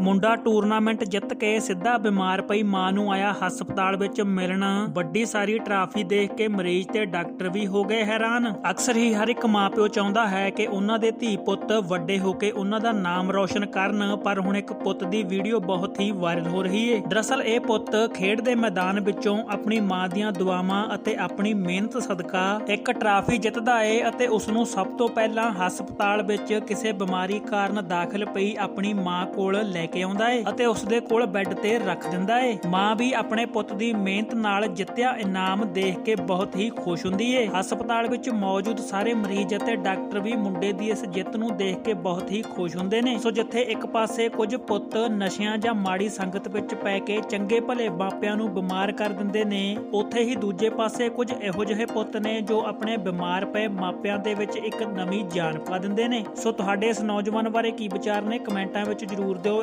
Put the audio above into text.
ਮੁੰਡਾ ਟੂਰਨਾਮੈਂਟ ਜਿੱਤ ਕੇ ਸਿੱਧਾ ਬਿਮਾਰ ਪਈ, ਮਾਂ ਨੂੰ ਆਇਆ ਹਸਪਤਾਲ ਵਿੱਚ ਮਿਲਣ। ਵੱਡੀ ਸਾਰੀ ਟਰਾਫੀ ਦੇਖ ਕੇ ਮਰੀਜ਼ ਤੇ ਡਾਕਟਰ ਵੀ ਹੋ ਗਏ ਹੈਰਾਨ। ਅਕਸਰ ਹੀ ਹਰ ਇੱਕ ਮਾਪਿਓ ਚਾਹੁੰਦਾ ਹੈ ਕਿ ਉਹਨਾਂ ਦੇ ਧੀ ਪੁੱਤ ਵੱਡੇ ਹੋ ਕੇ ਉਹਨਾਂ ਦਾ ਨਾਮ ਰੌਸ਼ਨ ਕਰਨ, ਪਰ ਹੁਣ ਇੱਕ ਪੁੱਤ ਦੀ ਵੀਡੀਓ ਬਹੁਤ ਹੀ ਵਾਇਰਲ ਹੋ ਰਹੀ ਹੈ ਦਰਅਸਲ ਇਹ ਪੁੱਤ ਖੇਡ ਦੇ ਮੈਦਾਨ ਵਿੱਚੋਂ ਆਪਣੀ ਮਾਂ ਦੀਆਂ ਦੁਆਵਾਂ ਅਤੇ ਆਪਣੀ ਮਿਹਨਤ ਸਦਕਾ ਇੱਕ ਟਰਾਫੀ ਜਿੱਤਦਾ ਏ ਅਤੇ ਉਸ ਨੂੰ ਸਭ ਤੋਂ ਪਹਿਲਾਂ ਹਸਪਤਾਲ ਵਿੱਚ ਕਿਸੇ ਬਿਮਾਰੀ ਕਾਰਨ ਦਾਖਲ ਪਈ ਆਪਣੀ ਮਾਂ ਕੋਲ ਲੈ ਕੇ ਆਉਂਦਾ ਏ ਅਤੇ ਉਸ ਦੇ ਕੋਲ ਬੈੱਡ ਤੇ ਰੱਖ ਦਿੰਦਾ ਏ। ਮਾਂ ਵੀ ਆਪਣੇ ਪੁੱਤ ਦੀ ਮਿਹਨਤ ਨਾਲ ਜਿੱਤਿਆ ਇਨਾਮ ਦੇਖ ਕੇ ਬਹੁਤ ਹੀ ਖੁਸ਼ ਹੁੰਦੀ ਏ। ਹਸਪਤਾਲ ਵਿੱਚ ਮੌਜੂਦ ਸਾਰੇ ਮਰੀਜ਼ ਅਤੇ ਡਾਕਟਰ ਵੀ ਮੁੰਡੇ ਦੀ ਇਸ ਜਿੱਤ ਨੂੰ ਦੇਖ ਕੇ ਬਹੁਤ ਹੀ ਖੁਸ਼ ਹੁੰਦੇ ਨੇ। ਸੋ ਜਿੱਥੇ ਇੱਕ ਪਾਸੇ ਕੁਝ ਪੁੱਤ ਨਸ਼ਿਆਂ ਜਾਂ ਮਾੜੀ ਸੰਗਤ ਵਿੱਚ ਪੈ ਕੇ ਚੰਗੇ ਭਲੇ ਮਾਪਿਆਂ ਨੂੰ ਬਿਮਾਰ ਕਰ ਦਿੰਦੇ ਨੇ, ਉੱਥੇ ਹੀ ਦੂਜੇ ਪਾਸੇ ਕੁਝ ਇਹੋ ਜਿਹੇ ਪੁੱਤ ਨੇ ਜੋ ਆਪਣੇ ਬਿਮਾਰ ਪਏ ਮਾਪਿਆਂ ਦੇ ਵਿੱਚ ਇੱਕ ਨਵੀਂ ਜਾਨ ਪਾ ਦਿੰਦੇ ਨੇ। ਸੋ ਤੁਹਾਡੇ ਇਸ ਨੌਜਵਾਨ ਬਾਰੇ ਕੀ ਵਿਚਾਰ ਨੇ? ਕਮੈਂਟਾਂ ਵਿੱਚ ਜਰੂਰ ਦਿਓ